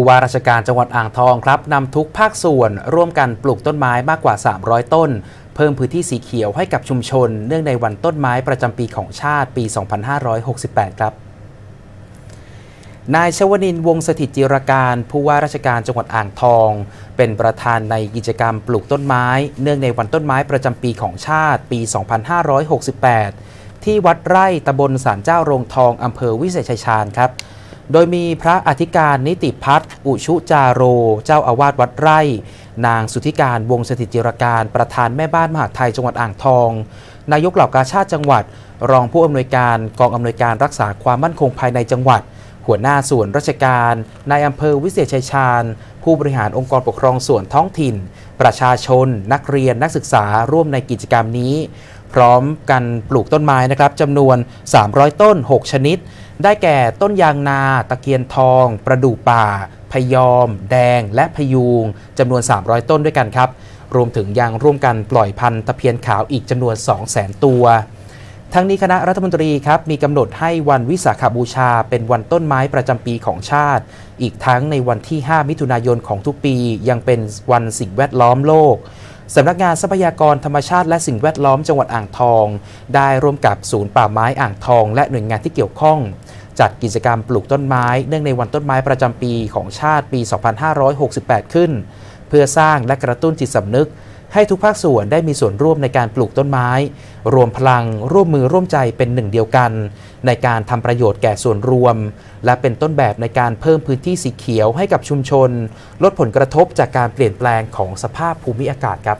ผู้ว่าราชการจังหวัดอ่างทองครับนำทุกภาคส่วนร่วมกันปลูกต้นไม้มากกว่า 300 ต้น เพิ่มพื้นที่สีเขียวให้กับชุมชน เนื่องในวันต้นไม้ประจำปีของชาติปี 2568 ครับนายชวนินวงศ์สถิตจิรการผู้ว่าราชการจังหวัดอ่างทอง เป็นประธานในกิจกรรมปลูกต้นไม้ เนื่องในวันต้นไม้ประจำปีของชาติปี 2568 ที่วัดไร่ตำบลสารเจ้าโรงทองอำเภอวิเศษชัยชาญครับ โดยมีพระอธิการนิติพัฒน์อุชุจาโร เจ้าอาวาสวัดไร่ นางสุธิการวงสถิตจิรการประธานแม่บ้านมหาไทยจังหวัดอ่างทอง นายกเหล่ากาชาติจังหวัด รองผู้อำนวยการกองอำนวยการรักษาความมั่นคงภายในจังหวัด หัวหน้าส่วนราชการนายอำเภอวิเศษชัยชาญ ผู้บริหารองค์กรปกครองส่วนท้องถิ่น ประชาชน นักเรียนนักศึกษาร่วมในกิจกรรมนี้ พร้อมกันปลูกต้นไม้นะครับจำนวน 300 ต้น 6 ชนิด ได้แก่ต้นยางนา ตะเคียนทอง ประดู่ป่า พยอม แดง และพยูงจำนวน 300 ต้นด้วยกันครับ รวมถึงยังร่วมกันปล่อยพันธุ์ตะเพียนขาวอีกจำนวน 200,000 ตัว ทั้งนี้คณะรัฐมนตรีครับมีกำหนดให้วันวิสาขบูชา เป็นวันต้นไม้ประจำปีของชาติ อีกทั้งในวันที่ 5 มิถุนายนของทุกปี ยังเป็นวันสิ่งแวดล้อมโลกสำนักงานทรัพยากรธรรมชาติและสิ่งแวดล้อมจังหวัดอ่างทอง ได้ร่วมกับศูนย์ป่าไม้อ่างทอง และหน่วยงานที่เกี่ยวข้อง จัดกิจกรรมปลูกต้นไม้ เนื่องในวันต้นไม้ประจำปีของชาติปี 2568 ขึ้น เพื่อสร้างและกระตุ้นจิตสำนึก ให้ทุกภาคส่วนได้มีส่วนร่วมในการปลูกต้นไม้ รวมพลังร่วมมือร่วมใจเป็นหนึ่งเดียวกัน ในการทำประโยชน์แก่ส่วนรวม และเป็นต้นแบบในการเพิ่มพื้นที่สีเขียวให้กับชุมชน ลดผลกระทบจากการเปลี่ยนแปลงของสภาพภูมิอากาศครับ